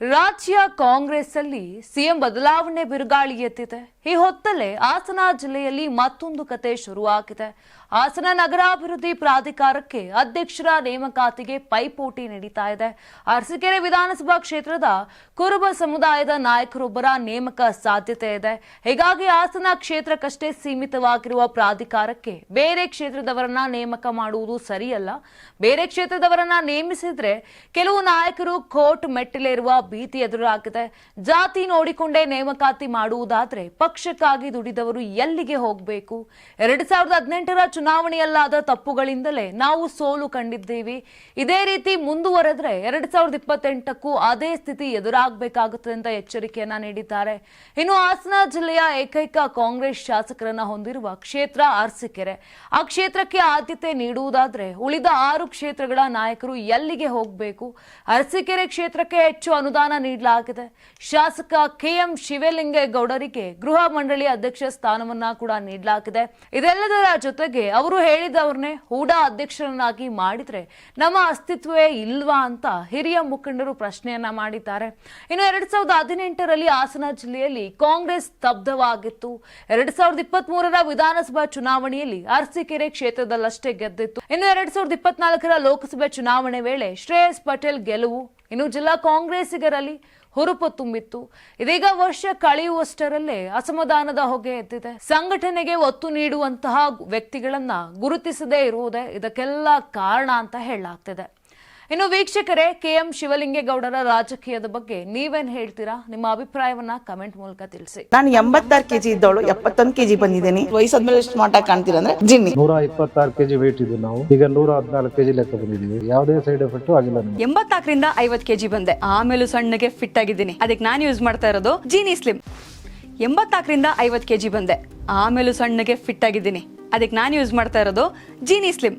ರಾಜ್ಯ ಕಾಂಗ್ರೆಸ್ ಅಲ್ಲಿ ಸಿಎಂ ಬದಲಾವಣೆ ಬಿರುಗಾಳಿ ಎದ್ದಿದೆ ಈ ಹೊತ್ತಲ್ಲೇ ಹಾಸನ ಜಿಲ್ಲೆಯಲ್ಲಿ ಮತ್ತೊಂದು ಕತೆ ಶುರುವಾಗಿದೆ. ಹಾಸನ ನಗರಾಭಿವೃದ್ಧಿ ಪ್ರಾಧಿಕಾರಕ್ಕೆ ಅಧ್ಯಕ್ಷರ ನೇಮಕಾತಿಗೆ ಪೈಪೋಟಿ ನಡೀತಾ ಇದೆ. ಅರಸೀಕೆರೆ ವಿಧಾನಸಭಾ ಕ್ಷೇತ್ರದ ಕುರುಬ ಸಮುದಾಯದ ನಾಯಕರೊಬ್ಬರ ನೇಮಕ ಸಾಧ್ಯತೆ ಇದೆ. ಹೀಗಾಗಿ ಹಾಸನ ಕ್ಷೇತ್ರಕ್ಕಷ್ಟೇ ಸೀಮಿತವಾಗಿರುವ ಪ್ರಾಧಿಕಾರಕ್ಕೆ ಬೇರೆ ಕ್ಷೇತ್ರದವರನ್ನ ನೇಮಕ ಮಾಡುವುದು ಸರಿಯಲ್ಲ. ಬೇರೆ ಕ್ಷೇತ್ರದವರನ್ನ ನೇಮಿಸಿದ್ರೆ ಕೆಲವು ನಾಯಕರು ಕೋರ್ಟ್ ಮೆಟ್ಟಿಲೇರುವ ಭೀತಿ ಎದುರಾಗಿದೆ. ಜಾತಿ ನೋಡಿಕೊಂಡೇ ನೇಮಕಾತಿ ಮಾಡುವುದಾದ್ರೆ ಪಕ್ಷಕ್ಕಾಗಿ ದುಡಿದವರು ಎಲ್ಲಿಗೆ ಹೋಗಬೇಕು? ಎರಡ್ ಸಾವಿರದ ಹದಿನೆಂಟರ ಚುನಾವಣೆಯಲ್ಲಾದ ತಪ್ಪುಗಳಿಂದಲೇ ನಾವು ಸೋಲು ಕಂಡಿದ್ದೀವಿ. ಇದೇ ರೀತಿ ಮುಂದುವರೆದ್ರೆ ಎರಡ್ ಸಾವಿರದ ಇಪ್ಪತ್ತೆಂಟಕ್ಕೂ ಅದೇ ಸ್ಥಿತಿ ಎದುರಾಗಬೇಕಾಗುತ್ತದೆ ಅಂತ ಎಚ್ಚರಿಕೆಯನ್ನ ನೀಡಿದ್ದಾರೆ. ಇನ್ನು ಹಾಸನ ಜಿಲ್ಲೆಯ ಏಕೈಕ ಕಾಂಗ್ರೆಸ್ ಶಾಸಕರನ್ನ ಹೊಂದಿರುವ ಕ್ಷೇತ್ರ ಅರಸೀಕೆರೆ. ಆ ಕ್ಷೇತ್ರಕ್ಕೆ ಆದ್ಯತೆ ನೀಡುವುದಾದ್ರೆ ಉಳಿದ ಆರು ಕ್ಷೇತ್ರಗಳ ನಾಯಕರು ಎಲ್ಲಿಗೆ ಹೋಗಬೇಕು? ಅರಸೀಕೆರೆ ಕ್ಷೇತ್ರಕ್ಕೆ ಹೆಚ್ಚು ಅನುದಾನ ನೀಡಲಾಗಿದೆ. ಶಾಸಕ ಕೆಎಂ ಶಿವಲಿಂಗೇಗೌಡರಿಗೆ ಗೃಹ ಮಂಡಳಿ ಅಧ್ಯಕ್ಷ ಸ್ಥಾನವನ್ನ ಕೂಡ ನೀಡಲಾಗಿದೆ. ಇದೆಲ್ಲದರ ಜೊತೆಗೆ ಅವರು ಹೇಳಿದವ್ರನ್ನೇ ಹೂಡಾ ಅಧ್ಯಕ್ಷರನ್ನಾಗಿ ಮಾಡಿದ್ರೆ ನಮ್ಮ ಅಸ್ತಿತ್ವವೇ ಇಲ್ವಾ ಅಂತ ಹಿರಿಯ ಮುಖಂಡರು ಪ್ರಶ್ನೆಯನ್ನ ಮಾಡಿದ್ದಾರೆ. ಇನ್ನು ಎರಡ್ ಸಾವಿರದ ಹದಿನೆಂಟರಲ್ಲಿ ಹಾಸನ ಜಿಲ್ಲೆಯಲ್ಲಿ ಕಾಂಗ್ರೆಸ್ ಸ್ತಬ್ಧವಾಗಿತ್ತು. ಎರಡ್ ಸಾವಿರದ ಇಪ್ಪತ್ತ್ ಮೂರರ ವಿಧಾನಸಭಾ ಚುನಾವಣೆಯಲ್ಲಿ ಅರಸೀಕೆರೆ ಕ್ಷೇತ್ರದಲ್ಲಷ್ಟೇ ಗೆದ್ದಿತ್ತು. ಇನ್ನು ಎರಡ್ ಸಾವಿರದ ಇಪ್ಪತ್ನಾಲ್ಕರ ಲೋಕಸಭೆ ಚುನಾವಣೆ ವೇಳೆ ಶ್ರೇಯಸ್ ಪಟೇಲ್ ಗೆಲುವು ಇನ್ನು ಜಿಲ್ಲಾ ಕಾಂಗ್ರೆಸ್ಸಿಗರಲ್ಲಿ ಹುರುಪು ತುಂಬಿತ್ತು. ಇದೀಗ ವರ್ಷ ಕಳೆಯುವಷ್ಟರಲ್ಲೇ ಅಸಮಾಧಾನದ ಹೊಗೆ ಎದ್ದಿದೆ. ಸಂಘಟನೆಗೆ ಒತ್ತು ನೀಡುವಂತಹ ವ್ಯಕ್ತಿಗಳನ್ನ ಗುರುತಿಸದೇ ಇರುವುದೇ ಇದಕ್ಕೆಲ್ಲ ಕಾರಣ ಅಂತ ಹೇಳಲಾಗ್ತಿದೆ. ಇನ್ನು ವೀಕ್ಷಕರೇ ಕೆಎಂ ಶಿವಲಿಂಗೇಗೌಡರ ರಾಜಕೀಯದ ಬಗ್ಗೆ ನೀವೇನ್ ಹೇಳ್ತೀರಾ? ನಿಮ್ಮ ಅಭಿಪ್ರಾಯವನ್ನ ಕಮೆಂಟ್ ಮೂಲಕ ತಿಳಿಸಿ. ನಾನು ಎಂಬತ್ತಾರು ಕೆಜಿ ಇದ್ದವಳು ಎಪ್ಪತ್ತೊಂದು ಕೆಜಿ ಬಂದಿದ್ದೀನಿ. ವಯಸ್ಸಾದ್ಮೇಲೆ ಸ್ಮಾರ್ಟ್ ಆಗಿ ಕಾಣ್ತೀರಾ ಅಂದ್ರೆ ಜಿನ್ನಿ. ನೂರ ಇಪ್ಪತ್ತಾರು ಕೆಜಿ ವೇಟ್ ಇದ್ದು ನಾವು. ಈಗ ನೂರ ಹದಿನಾಲ್ಕು ಕೆಜಿ ಲೆಕ್ಕ ಬಂದಿದ್ದೀವಿ. ಯಾವುದೇ ಸೈಡ್ ಎಫೆಕ್ಟ್ ಆಗಿಲ್ಲ ನಮಗೆ. ಎಂಬತ್ನಾಲ್ಕರಿಂದ ಐವತ್ ಕೆಜಿ ಬಂದೆ. ಆಮೇಲೂ ಸಣ್ಣಗೆ ಫಿಟ್ ಆಗಿದ್ದೀನಿ. ಅದಕ್ಕೆ ನಾನು ಯೂಸ್ ಮಾಡ್ತಾ ಇರೋದು ಜೀನಿ ಸ್ಲಿಮ್ ಎಂಬತ್ನಾಲ್ಕರಿಂದ ಐವತ್ ಕೆಜಿ ಬಂದೆ. ಆಮೇಲೂ ಸಣ್ಣಗೆ ಫಿಟ್ ಆಗಿದ್ದೀನಿ. ಅದಕ್ಕೆ ನಾನು ಯೂಸ್ ಮಾಡ್ತಾ ಇರೋದು ಜೀನಿ ಸ್ಲಿಮ್